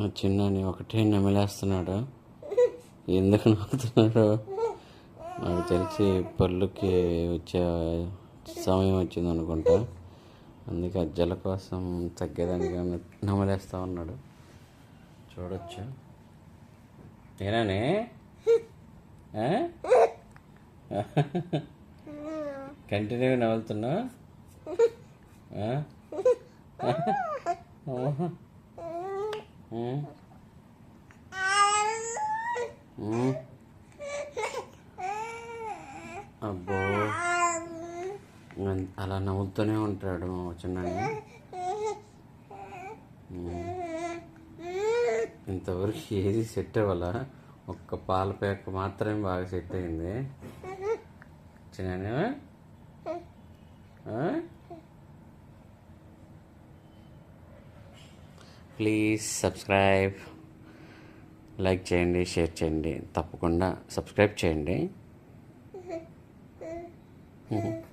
మా చిన్నని ఒకటే నెమలేస్తున్నాడు. ఎందుకు నవ్వుతున్నాడు నాకు తెలిసి పళ్ళుకి వచ్చే సమయం వచ్చింది అనుకుంటా. అందుకే అజ్జల కోసం తగ్గేదానికి నమలేస్తూ ఉన్నాడు. చూడొచ్చు. ఏనానే? ఆ? కంటిన్యూగా అబ్బో. అలా నవ్వుతూనే ఉంటాడు మా ఇంతవరకు ఏది సెట్ అవ్వాల? ఒక్క పాల పేక మాత్రమే బాగా సెట్ అయింది. చిన్న ప్లీజ్ సబ్స్క్రైబ్ లైక్ చేయండి షేర్ చేయండి. తప్పకుండా సబ్స్క్రైబ్ చేయండి.